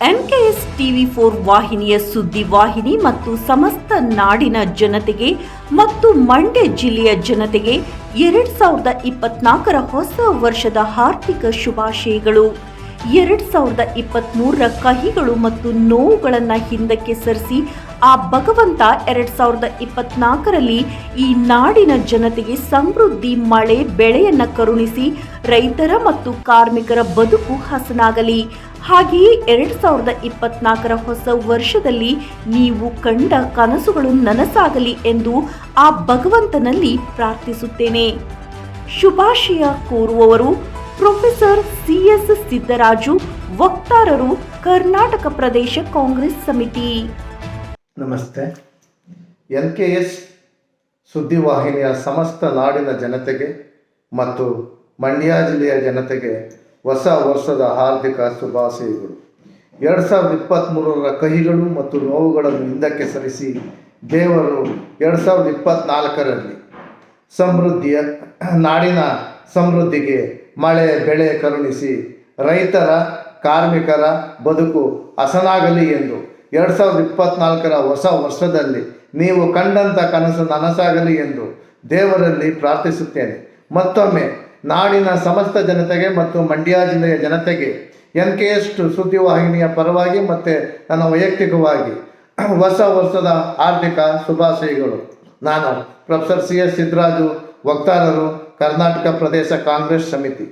NKS TV four ವಾಹಿನಿಯ ಸುದ್ದಿ ವಾಹಿನಿ ಮತ್ತು ಸಮಸ್ತ ನಾಡಿನ ಜನತೆಗೆ ಮತ್ತು ಮಂಡ್ಯ ಜಿಲ್ಲೆಯ ಜನತೆಗೆ ಎರಡ್ ಸಾವಿರದ ಇಪ್ಪತ್ನಾಲ್ಕರ ಹೊಸ ವರ್ಷದ ಹಾರ್ದಿಕ ಶುಭಾಶಯಗಳು. ಎರಡ್ ಸಾವಿರದ ಇಪ್ಪತ್ತ್ಮೂರರ ಕಹಿಗಳು ಮತ್ತು ನೋವುಗಳನ್ನು ಹಿಂದಕ್ಕೆ ಸರಿಸಿ ಆ ಭಗವಂತ ಎರಡ್ ಸಾವಿರದ ಇಪ್ಪತ್ನಾಲ್ಕರಲ್ಲಿ ಈ ನಾಡಿನ ಜನತೆಗೆ ಸಮೃದ್ಧಿ, ಮಳೆ, ಬೆಳೆಯನ್ನ ಕರುಣಿಸಿ ರೈತರ ಮತ್ತು ಕಾರ್ಮಿಕರ ಬದುಕು ಹಸನಾಗಲಿ. ಹಾಗೆಯೇ ಎರಡ್ ಸಾವಿರದ ಇಪ್ಪತ್ನಾಲ್ಕರ ಹೊಸ ವರ್ಷದಲ್ಲಿ ನೀವು ಕಂಡ ಕನಸುಗಳು ನನಸಾಗಲಿ ಎಂದು ಆ ಭಗವಂತನಲ್ಲಿ ಪ್ರಾರ್ಥಿಸುತ್ತೇನೆ. ಶುಭಾಶಯ ಕೋರುವವರು, ಪ್ರೊಫೆಸರ್ ಸಿ ಎಸ್ ಸಿದ್ದರಾಜು, ವಕ್ತಾರರು, ಕರ್ನಾಟಕ ಪ್ರದೇಶ ಕಾಂಗ್ರೆಸ್ ಸಮಿತಿ. ನಮಸ್ತೆ. ಎನ್ ಕೆ ಎಸ್ ಸುದ್ದಿವಾಹಿನಿಯ ಸಮಸ್ತ ನಾಡಿನ ಜನತೆಗೆ ಮತ್ತು ಮಂಡ್ಯ ಜಿಲ್ಲೆಯ ಜನತೆಗೆ ಹೊಸ ವರ್ಷದ ಹಾರ್ದಿಕ ಶುಭಾಶಯಗಳು. ಎರಡು ಸಾವಿರದ ಇಪ್ಪತ್ತ್ಮೂರರ ಕಹಿಗಳು ಮತ್ತು ನೋವುಗಳನ್ನು ಹಿಂದಕ್ಕೆ ಸರಿಸಿ ದೇವರು ಎರಡು ಸಾವಿರದ ಇಪ್ಪತ್ತ್ನಾಲ್ಕರಲ್ಲಿ ಸಮೃದ್ಧಿಯ ನಾಡಿನ ಸಮೃದ್ಧಿಗೆ ಮಳೆ, ಬೆಳೆ ಕರುಣಿಸಿ ರೈತರ, ಕಾರ್ಮಿಕರ ಬದುಕು ಹಸನಾಗಲಿ ಎಂದು ಎರಡು ಸಾವಿರದ ಇಪ್ಪತ್ನಾಲ್ಕರ ಹೊಸ ವರ್ಷದಲ್ಲಿ ನೀವು ಕಂಡಂಥ ಕನಸು ನನಸಾಗಲಿ ಎಂದು ದೇವರಲ್ಲಿ ಪ್ರಾರ್ಥಿಸುತ್ತೇನೆ. ಮತ್ತೊಮ್ಮೆ, ನಾಡಿನ ಸಮಸ್ತ ಜನತೆಗೆ ಮತ್ತು ಮಂಡ್ಯ ಜಿಲ್ಲೆಯ ಜನತೆಗೆ ಎನ್ ಕೆ ಎಸ್ ಸುದ್ದಿವಾಹಿನಿಯ ಪರವಾಗಿ ಮತ್ತು ನನ್ನ ವೈಯಕ್ತಿಕವಾಗಿ ಹೊಸ ವರ್ಷದ ಆರ್ಥಿಕ ಶುಭಾಶಯಗಳು. ನಾನು ಪ್ರೊಫೆಸರ್ ಸಿ ಎಸ್ ಸಿದ್ದರಾಜು, ವಕ್ತಾರರು, ಕರ್ನಾಟಕ ಪ್ರದೇಶ ಕಾಂಗ್ರೆಸ್ ಸಮಿತಿ.